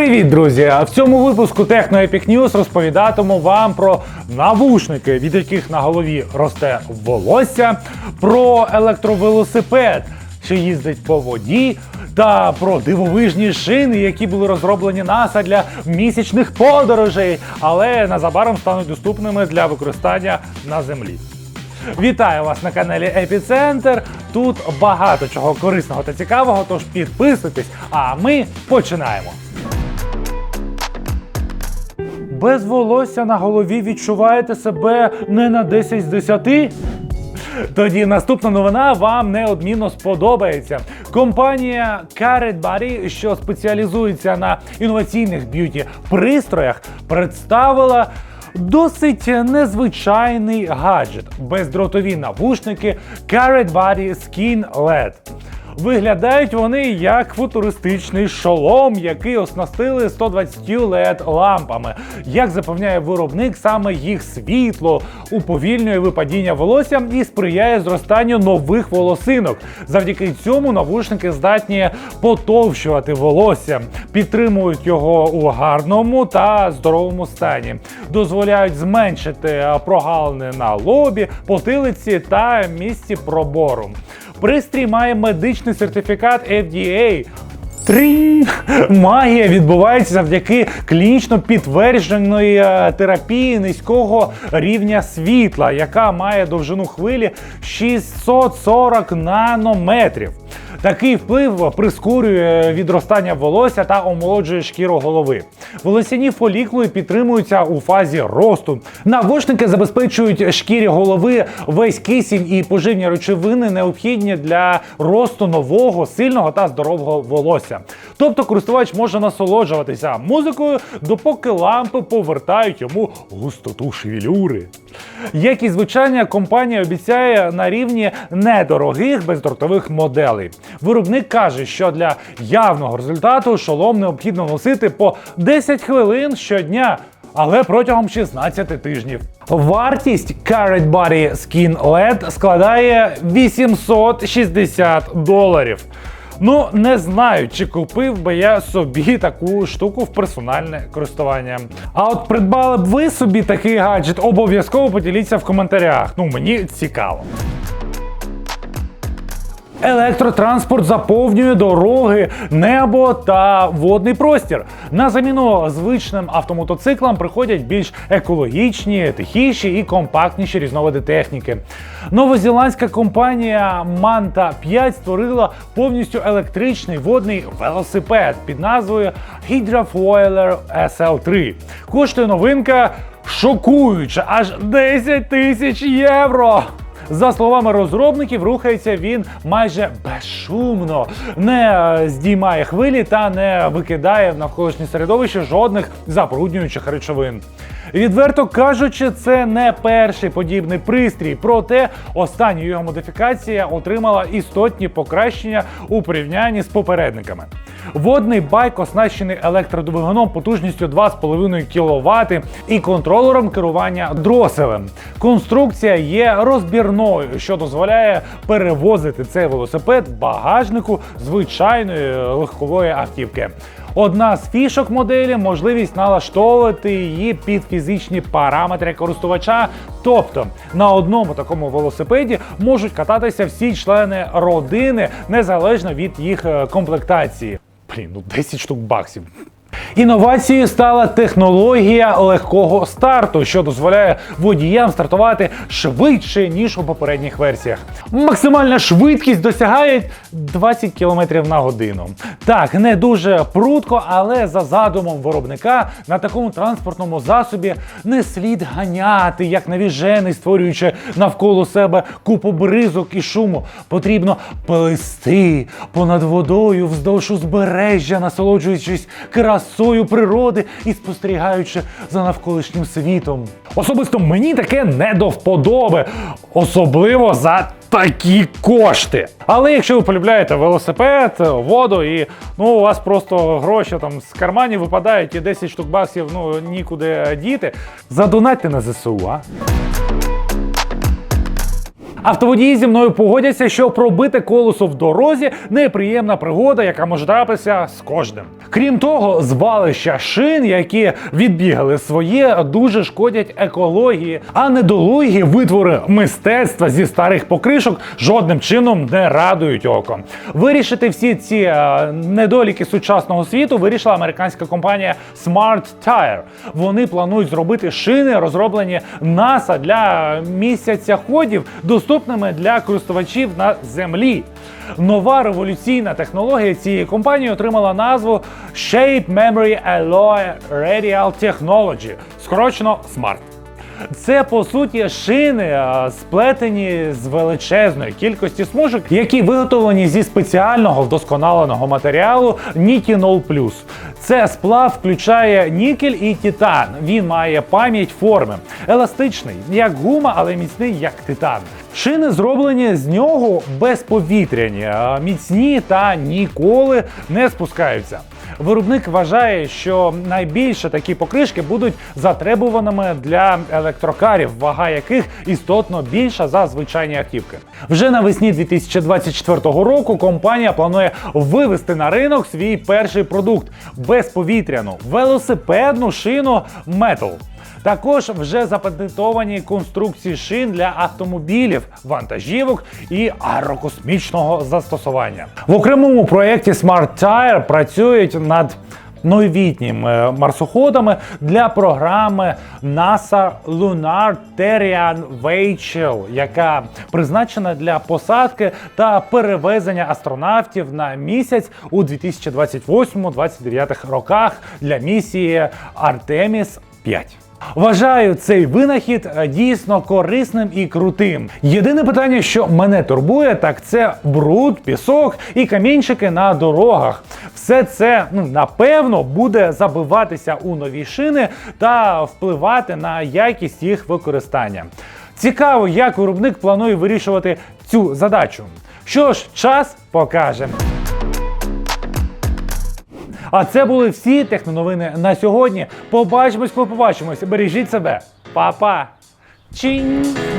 Привіт, друзі! В цьому випуску Techno Epic News розповідатиму вам про навушники, від яких на голові росте волосся, про електровелосипед, що їздить по воді, та про дивовижні шини, які були розроблені НАСА для місячних подорожей, але незабаром стануть доступними для використання на землі. Вітаю вас на каналі Епіцентр. Тут багато чого корисного та цікавого, тож підписуйтесь, а ми починаємо. Без волосся на голові відчуваєте себе не на 10 з 10? Тоді наступна новина вам неодмінно сподобається. Компанія Carrot Body, що спеціалізується на інноваційних б'юті пристроях, представила досить незвичайний гаджет. Бездротові навушники Carrot Body Skin LED. Виглядають вони як футуристичний шолом, який оснастили 120 led лампами. Як запевняє виробник, саме їх світло уповільнює випадіння волосся і сприяє зростанню нових волосинок. Завдяки цьому навушники здатні потовщувати волосся, підтримують його у гарному та здоровому стані, дозволяють зменшити прогалини на лобі, потилиці та місці пробору. Пристрій має медичний сертифікат FDA. Трінь! Магія відбувається завдяки клінічно підтвердженої е, терапії низького рівня світла, яка має довжину хвилі 640 нанометрів. Такий вплив прискорює відростання волосся та омолоджує шкіру голови. Волосяні фолікули підтримуються у фазі росту. Навушники забезпечують шкірі голови весь кисень і поживні речовини, необхідні для росту нового, сильного та здорового волосся. Тобто користувач може насолоджуватися музикою, допоки лампи повертають йому густоту шевелюри. Як і звучання, компанія обіцяє на рівні недорогих бездротових моделей. Виробник каже, що для явного результату шолом необхідно носити по 10 хвилин щодня. Але протягом 16 тижнів. Вартість Carrot Body Skin LED складає 860 доларів. Ну, не знаю, чи купив би я собі таку штуку в персональне користування. А от придбали б ви собі такий гаджет, обов'язково поділіться в коментарях. Ну, мені цікаво. Електротранспорт заповнює дороги, небо та водний простір. На заміну звичним автомотоциклам приходять більш екологічні, тихіші і компактніші різновиди техніки. Новозеландська компанія Manta 5 створила повністю електричний водний велосипед під назвою Hydrofoiler SL3. Коштує новинка шокуюча аж 10 тисяч євро. За словами розробників, рухається він майже безшумно, не е, здіймає хвилі та не викидає в навколишнє середовище жодних забруднюючих речовин. Відверто кажучи, це не перший подібний пристрій, проте остання його модифікація отримала істотні покращення у порівнянні з попередниками. Водний байк оснащений електродвигуном потужністю 2,5 кВт і контролером керування дроселем. Конструкція є розбірною, що дозволяє перевозити цей велосипед в багажнику звичайної легкової автівки. Одна з фішок моделі можливість налаштовувати її під фізичні параметри користувача. Тобто на одному такому велосипеді можуть кататися всі члени родини незалежно від їх е, комплектації. Блін, ну 10 штук баксів. Інновацією стала технологія легкого старту, що дозволяє водіям стартувати швидше ніж у попередніх версіях. Максимальна швидкість досягає 20 км на годину. Так, не дуже прудко, але за задумом виробника на такому транспортному засобі не слід ганяти, як навіжений, створюючи навколо себе купу бризок і шуму. Потрібно плисти понад водою вздовж узбережжя, насолоджуючись красою природи і спостерігаючи за навколишнім світом. Особисто мені таке не до вподоби, особливо за такі кошти. Але якщо ви полюбляєте велосипед, воду і ну у вас просто гроші там з карманів випадають і 10 штук баксів ну нікуди діти, задонатьте на ЗСУ, а? Автоводії зі мною погодяться, що пробити колесо в дорозі неприємна пригода, яка може трапитися з кожним. Крім того, звалища шин, які відбігали своє, дуже шкодять екології, а недолугі витвори мистецтва зі старих покришок жодним чином не радують око. Вирішити всі ці е, недоліки сучасного світу вирішила американська компанія Smart Tire. Вони планують зробити шини, розроблені NASA для місяцяходів, доступними для користувачів на землі. Нова революційна технологія цієї компанії отримала назву Shape Memory Alloy Radial Technology, скорочено SMART. Це по суті шини, сплетені з величезної кількості смужок, які виготовлені зі спеціального вдосконаленого матеріалу Nitinol Plus. Це сплав включає нікель і титан. Він має пам'ять форми, еластичний, як гума, але міцний як титан. Шини зроблені з нього безповітряні, міцні та ніколи не спускаються. Виробник вважає, що найбільше такі покришки будуть затребуваними для електрокарів, вага яких істотно більша за звичайні автівки. Вже навесні 2024 року компанія планує вивести на ринок свій перший продукт безповітряну велосипедну шину Metal. Також вже запатентовані конструкції шин для автомобілів, вантажівок і аерокосмічного застосування. В окремому проєкті Smart Tire працюють над новітніми марсоходами для програми NASA Lunar Terran Vehicle, яка призначена для посадки та перевезення астронавтів на місяць у 2028-2029 роках для місії Artemis 5. Вважаю цей винахід е, дійсно корисним і крутим. Єдине питання, що мене турбує, так це бруд, пісок і камінчики на дорогах. Все це ну напевно буде забиватися у нові шини та впливати на якість їх використання. Цікаво, як виробник планує вирішувати цю задачу. Що ж, час покаже. А це були всі техноновини на сьогодні. Побачимось, коли побачимось. Бережіть себе. Па-па. Чинь!